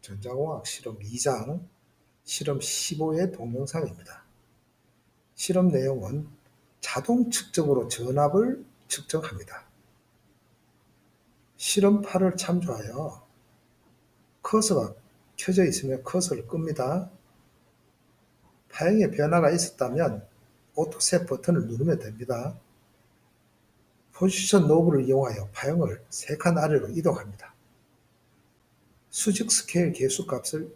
전자공학 실험 2장 실험 15의 동영상입니다. 실험 내용은 자동 측정으로 전압을 측정합니다. 실험파를 참조하여 커서가 켜져 있으면 커서를 끕니다. 파형에 변화가 있었다면 오토셋 버튼을 누르면 됩니다. 포지션 노브를 이용하여 파형을 3칸 아래로 이동합니다. 수직 스케일 개수 값을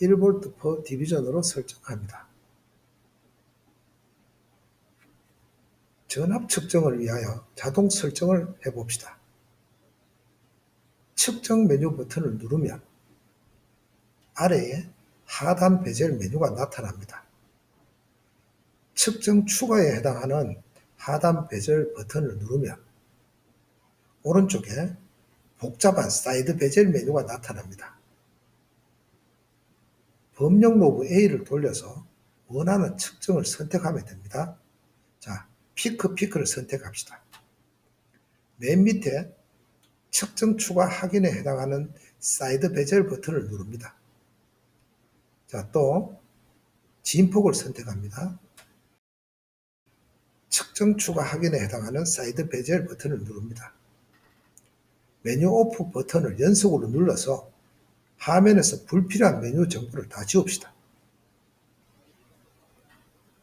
1V per 디비전으로 설정합니다. 전압 측정을 위하여 자동 설정을 해봅시다. 측정 메뉴 버튼을 누르면 아래에 하단 베젤 메뉴가 나타납니다. 측정 추가에 해당하는 하단 베젤 버튼을 누르면 오른쪽에 복잡한 사이드 베젤 메뉴가 나타납니다. 범용 노브 A를 돌려서 원하는 측정을 선택하면 됩니다. 자, 피크 피크를 선택합시다. 맨 밑에 측정 추가 확인에 해당하는 사이드 베젤 버튼을 누릅니다. 자, 또 진폭을 선택합니다. 측정 추가 확인에 해당하는 사이드 베젤 버튼을 누릅니다. 메뉴 오프 버튼을 연속으로 눌러서 화면에서 불필요한 메뉴 정보를 다 지웁시다.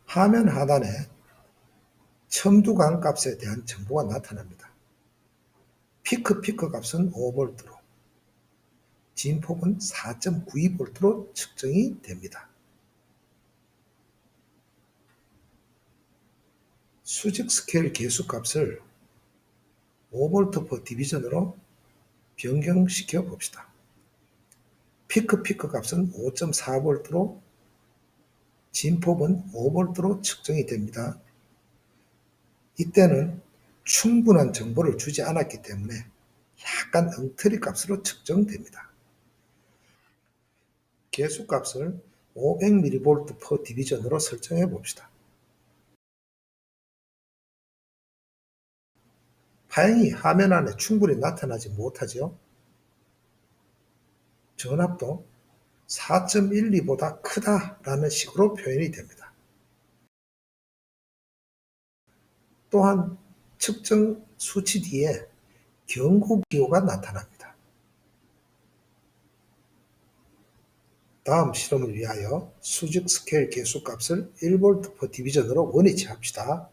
화면 하단에 첨두강 값에 대한 정보가 나타납니다. 피크 피크 값은 5V로, 진폭은 4.92V로 측정이 됩니다. 수직 스케일 개수 값을 5V per 디비전으로 변경시켜 봅시다. 피크 피크 값은 5.4V로 진폭은 5V로 측정이 됩니다. 이때는 충분한 정보를 주지 않았기 때문에 약간 엉터리 값으로 측정됩니다. 개수 값을 500mV per 디비전으로 설정해 봅시다. 파형이 화면 안에 충분히 나타나지 못하죠. 전압도 4.12보다 크다라는 식으로 표현이 됩니다. 또한 측정 수치 뒤에 경고 기호가 나타납니다. 다음 실험을 위하여 수직 스케일 개수 값을 1V per 디비전으로 원위치 합시다.